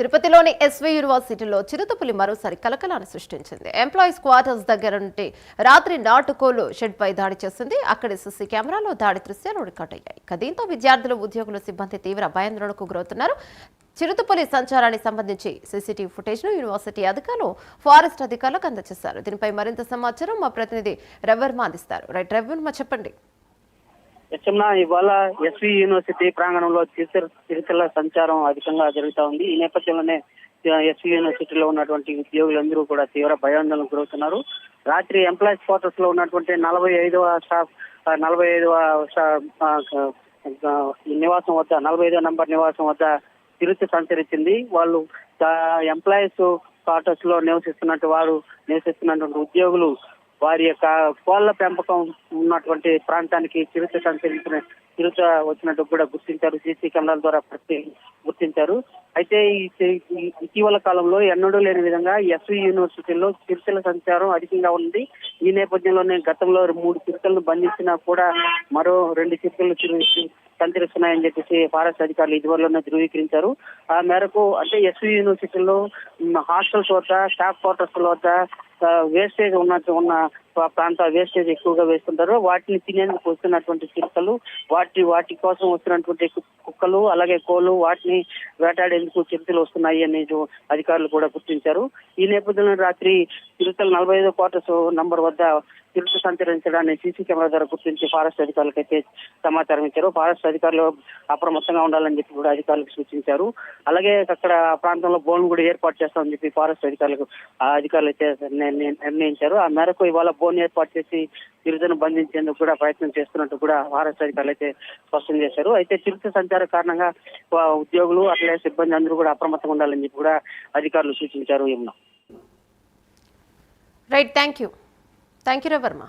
తిరుపతిలోని ఎస్వి యూనివర్సిటీలో చిరుతపులి మరోసారి కలకలాన్ని సృష్టించింది. ఎంప్లాయీస్ క్వార్టర్స్ దగ్గర నుండి రాత్రి నాటుకోలు షెడ్పై దాడి చేసింది. అక్కడి సీసీ కెమెరాలో దాడి దృశ్యాలు రికార్డ్ అయ్యాయి. ఇక దీంతో విద్యార్థులు ఉద్యోగులు సిబ్బంది తీవ్ర భయాందోళనకు గురవుతున్నారు. చిరుతపులి సంచారానికి సంబంధించి సీసీటీవీ ఫుటేజ్ను యూనివర్సిటీ అధికారులు ఫారెస్ట్ అధికారులకు అందజేశారు. దీనిపై మరింత సమాచారం మా ప్రతినిధి రవర్మ అందిస్తారు. రైట్ రవర్మ చెప్పండి. యశమ్న ఇవాళ ఎస్వి యూనివర్సిటీ ప్రాంగణంలో చిరుత చిరుతల సంచారం అధికంగా జరుగుతా ఉంది. ఈ నేపథ్యంలోనే ఎస్వి యూనివర్సిటీలో ఉన్నటువంటి ఉద్యోగులందరూ కూడా తీవ్ర భయాందోళనకు గురవుతున్నారు. రాత్రి ఎంప్లాయీస్ క్వార్టర్స్లో ఉన్నటువంటి నలభై ఐదవ స్టాఫ్ నలభై ఐదవ నివాసం వద్ద నలభై ఐదవ నంబర్ నివాసం వద్ద చిరుత సంచరించింది. వాళ్ళు ఎంప్లాయీస్ క్వార్టర్స్లో నివసిస్తున్నట్టు వారు నివసిస్తున్నటువంటి ఉద్యోగులు వారి యొక్క కోళ్ళ పెంపకం ఉన్నటువంటి ప్రాంతానికి చిరుత సంచరించిన చిరుత వచ్చినట్టు కూడా గుర్తించారు. సీసీ కెమెరాల ద్వారా ప్రతి గుర్తించారు. అయితే ఈ ఇటీవల కాలంలో ఎన్నడూ లేని విధంగా ఎస్వి యూనివర్సిటీలో చిరుతల సంచారం అధికంగా ఉంది. ఈ నేపథ్యంలోనే గతంలో మూడు చిరుతలను బంధించినా కూడా మరో రెండు చిరుతలు చిరు- సంచరిస్తున్నాయని చెప్పేసి ఫారెస్ట్ అధికారులు ఇదివరలోనే ధృవీకరించారు. ఆ మేరకు అంటే ఎస్వి యూనివర్సిటీలో హాస్టల్స్ వద్ద స్టాఫ్ క్వార్టర్స్ వద్ద వేస్టేజ్ ఉన్నట్టు ఉన్న ప్రాంత వేస్టేజ్ ఎక్కువగా వేస్తుంటారు. వాటిని తినేందుకు వస్తున్నటువంటి చిరుతలు వాటి వాటి కోసం వస్తున్నటువంటి కుక్కలు అలాగే కోళ్ళు వాటిని వేటాడేందుకు చిరుతలు వస్తున్నాయి అని అధికారులు కూడా గుర్తించారు. ఈ నేపథ్యంలో రాత్రి చిరుతలు నలభై ఐదో క్వార్టర్స్ నంబర్ వద్ద చిరుత సంచరించడాన్ని సీసీ కెమెరా ద్వారా గుర్తించి ఫారెస్ట్ అధికారులకు అయితే సమాచారం ఇచ్చారు. ఫారెస్ట్ అధికారులు అప్రమత్తంగా ఉండాలని చెప్పి కూడా అధికారులకు సూచించారు. అలాగే అక్కడ ఆ ప్రాంతంలో బోన్ కూడా ఏర్పాటు చేస్తామని చెప్పి ఫారెస్ట్ అధికారులకు అధికారులు అయితే నిర్ణయించారు. ఆ మేరకు ఇవాళ బోన్ ఏర్పాటు చేసి చిరుతను బంధించేందుకు కూడా ప్రయత్నం చేస్తున్నట్టు కూడా ఫారెస్ట్ అధికారులు అయితే స్పష్టం చేశారు. అయితే చిరుత సంచార కారణంగా ఉద్యోగులు అట్లే సిబ్బంది అందరూ కూడా అప్రమత్తంగా ఉండాలని చెప్పి కూడా అధికారులు సూచించారు. Yamuna right thank you thank you రవర్మ